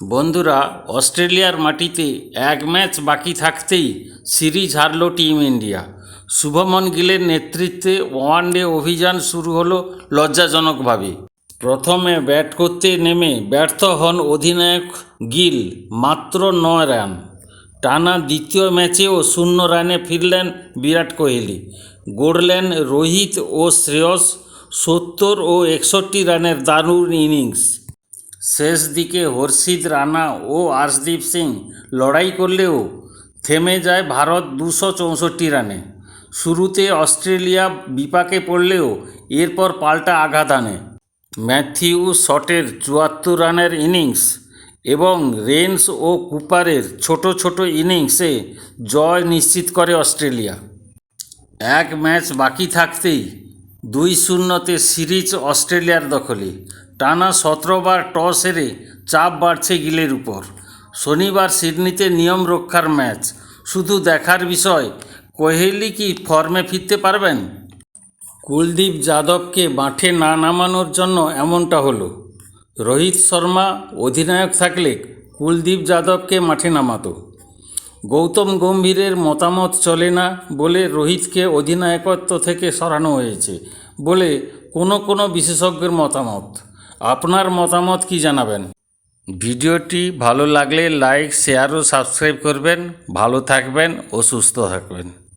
বন্ধুরা, অস্ট্রেলিয়ার মাটিতে এক ম্যাচ বাকি থাকতেই সিরিজ হারল টিম ইন্ডিয়া। শুভমন গিলের নেতৃত্বে ওয়ানডে অভিযান শুরু হলো লজ্জাজনকভাবে। প্রথমে ব্যাট করতে নেমে ব্যর্থ হন অধিনায়ক গিল, মাত্র নয় রান। টানা দ্বিতীয় ম্যাচেও শূন্য রানে ফিরলেন বিরাট কোহলি। গড়লেন রোহিত ও শ্রেয়স, সত্তর ও একষট্টি রানের দারুণ ইনিংস। শেষ দিকে হর্ষিত রানা ও আর্শদীপ সিং লড়াই করলেও থেমে যায় ভারত দুশো চৌষট্টি রানে। শুরুতে অস্ট্রেলিয়া বিপাকে পড়লেও এরপর পাল্টা আঘাত আনে। ম্যাথিউ শটের চুয়াত্তর রানের ইনিংস এবং রেন্স ও কুপারের ছোট ছোট ইনিংসে জয় নিশ্চিত করে অস্ট্রেলিয়া। এক ম্যাচ বাকি থাকতেই দুই শূন্যতে সিরিজ অস্ট্রেলিয়ার দখলে। টানা সতেরোবার টস হেরে চাপ বাড়ছে গিলের উপর। শনিবার সিডনিতে নিয়ম রক্ষার ম্যাচ। শুধু দেখার বিষয়, কোহলি কি ফর্মে ফিরতে পারবেন? কুলদীপ যাদবকে মাঠে না নামানোর জন্য এমনটা হলো। রোহিত শর্মা অধিনায়ক থাকলে কুলদীপ যাদবকে মাঠে নামাতো। গৌতম গম্ভীরের মতামত চলে না বলে রোহিতকে অধিনায়কত্ব থেকে সরানো হয়েছে বলে কোনো কোনো বিশেষজ্ঞের মতামত। আপনার মতামত কি জানাবেন? ভিডিওটি ভালো লাগলে লাইক, শেয়ার ও সাবস্ক্রাইব করবেন। ভালো থাকবেন ও সুস্থ থাকবেন।